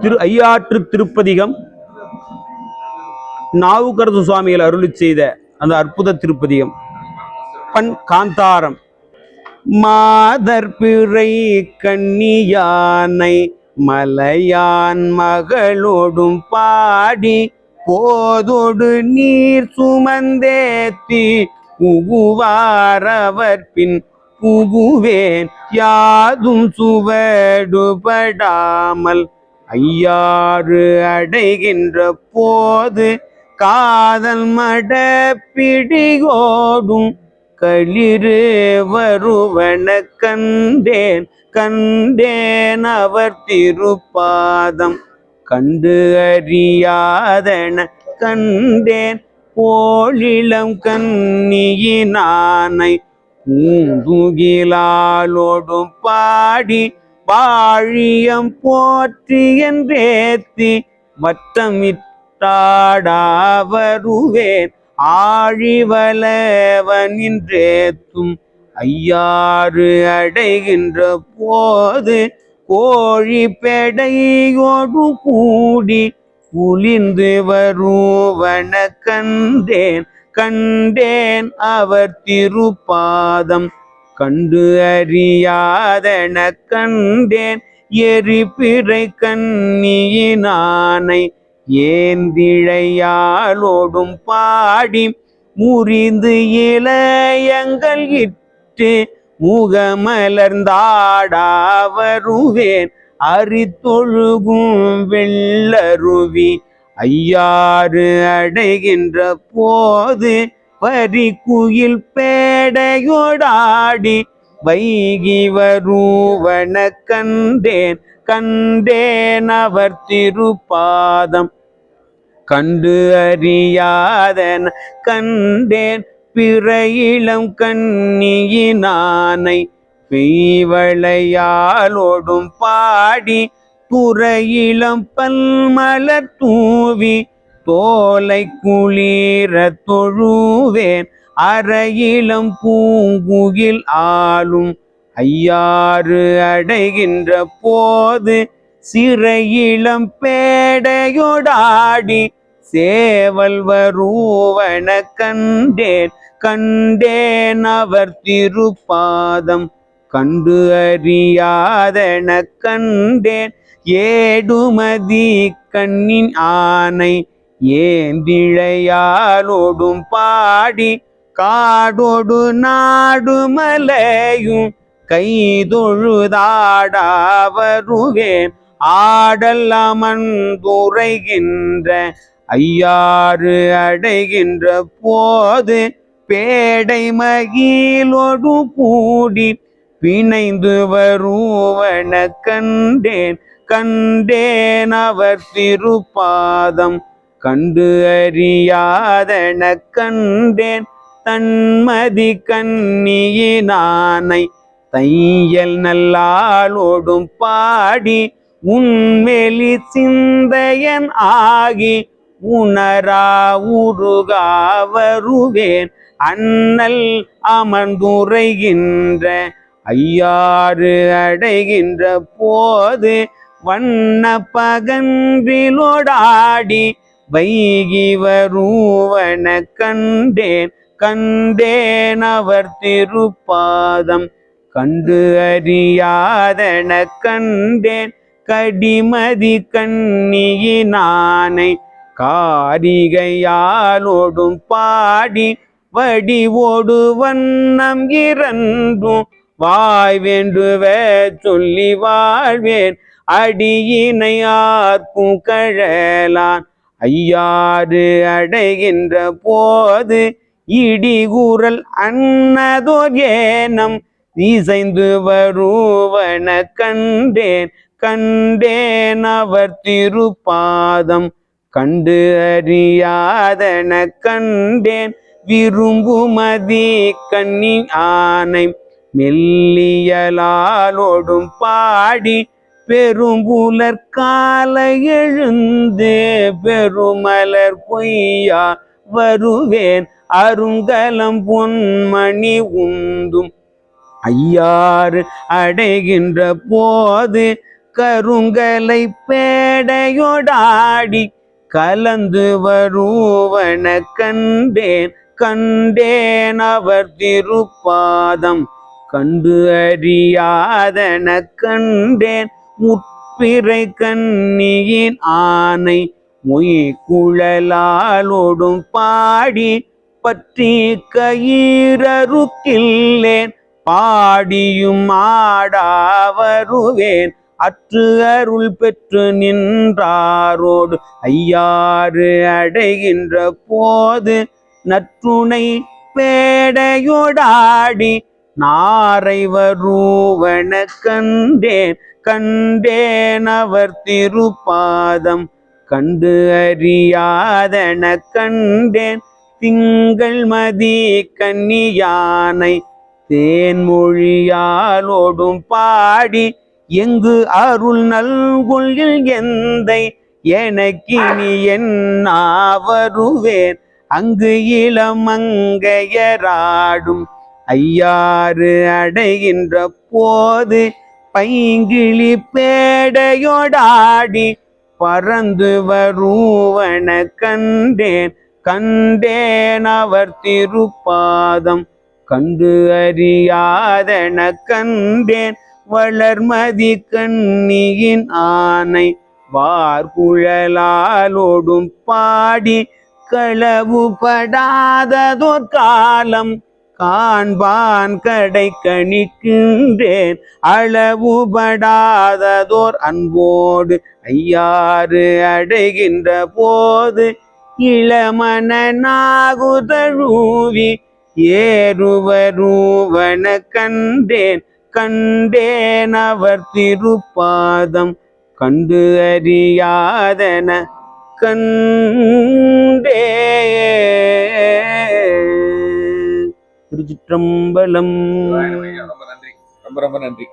திரு ஐயாற்று திருப்பதிகம். நாவுக்கரசு சுவாமிகள் அருளி செய்த அந்த அற்புத திருப்பதிகம். பண் காந்தாரம். மாதர் பிறை கண்ணியானை மலையான் மகளோடும் பாடி போதொடு நீர் சுமந்தேத்தி உகுவாரவர் பின் புகுவேன் யாதும் சுவடுபடாமல் ஐயாறு அடைகின்ற போது காதல் மட பிடியோடும் களிறு வருவன கண்டேன். கண்டேன் அவர் திருப்பாதம் கண்டு அறியாதன கண்டேன். போலிளம் கண்ணியினானை பூந்துகிலாலோடும் பாடி வாழியம் போற்றி என்றேத்தி வட்டம் ஆழிவலவனின்றேத்தும் ஐயாறு அடைகின்ற போது கோழி பெடையோடு கூடி உளிந்து வருவன கண்டேன். கண்டேன் அவர் திருப்பாதம். கண்டு அறியாதன கண்டேன். எரிபிறை கண்ணியினானை ஏந்திழையாலோடும் பாடி முறிந்து இளையங்கள் இட்டு முகமலர்ந்தாடா வருவேன். அரித்தொழுகும் வெள்ளருவி ஐயாறு அடைகின்ற போது பரிக்குயில் பேடையோடாடி வைகி வருவன கண்டேன் கண்டேன் அவர் திருப்பாதம். கண்டு அறியாதன கண்டேன் பிற இளம் கண்ணியினானை பெய்வளையாலோடும் பாடி துறையிளம் பல்மல தூவி தோலை குளிர தொழுவேன். அறையிளம் பூங்குகில் ஆளும் ஐயாறு அடைகின்ற போது சிறையிளம் பேடையொடாடி சேவல் வருவன கண்டேன். கண்டேன் அவர் திருப்பாதம் கண்டு அறியாதன கண்டேன். ஏடுமதி கண்ணின் ஆனை ஏந்திழையாலோடும் பாடி காடோடு நாடு மலையும் கைதொழுதாடாவருவேன் ஆடல் அமர்ந்துரைகின்ற ஐயாறு அடைகின்ற போது பேடை மகிழோடு கூடி பிணைந்து வருவன கண்டேன் கண்டேன் அவர் திருப்பாதம். கண்டு அறியாதன கண்டேன் தன்மதி கண்ணியினானை தையல் நல்லாளோடும் பாடி உன்மெலி சிந்தையன் ஆகி உணரா உருகா வருவேன் அண்ணல் அமர்ந்துரைகின்ற ஐயாறு அடைகின்ற போது வண்ண பகன்றிலோடாடி வைகி வருவன கண்டேன் கண்டேன் அவர் திருப்பாதம். கண்டு அறியாதன கண்டேன் கடிமதி கண்ணியினானை காரிகையாலோடும் பாடி வடிவோடு வண்ணம் இரண்டும் வாய் வேண்டுவ சொல்லி வாழ்வேன். அடியினை ஆர்க்கும் கழலான். ஐயாறு அடைகின்ற போது இடிகூறல் அன்னதோர் ஏனம். இசைந்து வருவன கண்டேன். கண்டேன் அவர் திருப்பாதம். கண்டு அறியாதன கண்டேன். விரும்புமதி கண்ணி ஆனை. மெல்லியலாலோடும் பாடி பெரும்புலர் காலை எழுந்து பெருமலர் பொய்யா வருவேன். அருங்கலம் பொன்மணி உந்தும். ஐயாறு அடைகின்ற போது கருங்கலை பேடையொடாடி கலந்து வருவன கண்டேன். கண்டேன் அவர் திருப்பாதம். கண்டு அறியாதன கண்டேன் முற்பிறை கண்ணியின் ஆனை மொய் குழலாலோடும் பாடி பற்றி கயிறருக்கில்லேன் பாடியும் ஆடா வருவேன் அற்று அருள் பெற்று நின்றாரோடு ஐயாறு அடைகின்ற போது நற்றுணை பேடையோடாடி நாரை வருவன கண்டேன் கண்டேன் அவர் திருப்பாதம். கண்டு அறியாதன கண்டேன் திங்கள் மதி கன்னியானை. தேன்மொழியாலோடும் பாடி எங்கு அருள் நல்குள் எந்தை எனக்கினி என்ன வருவேன் அங்கு இளமங்கையராடும் ஐயாறு அடைகின்ற போது பைங்கிழி பேடையோடாடி பறந்து வருவன கண்டேன். கண்டேன் அவர் திருப்பாதம் கண்டு அறியாதன கண்டேன். வளர்மதி கண்ணியின் ஆனை வார்குழலாலோடும் பாடி களவு படாததோர் காலம் காண்பான் கடை கணிக்கின்றேன். அளவுபடாததோர் அன்போடு ஐயாறு அடைகின்ற போது இளமன நாகுதழுவி ஏறுவருவன கண்டேன். கண்டேன் அவர் திருப்பாதம் கண்டு அறியாதன கண்டே திருச்சிற்றம்பலம். ரொம்ப ரொம்ப நன்றி.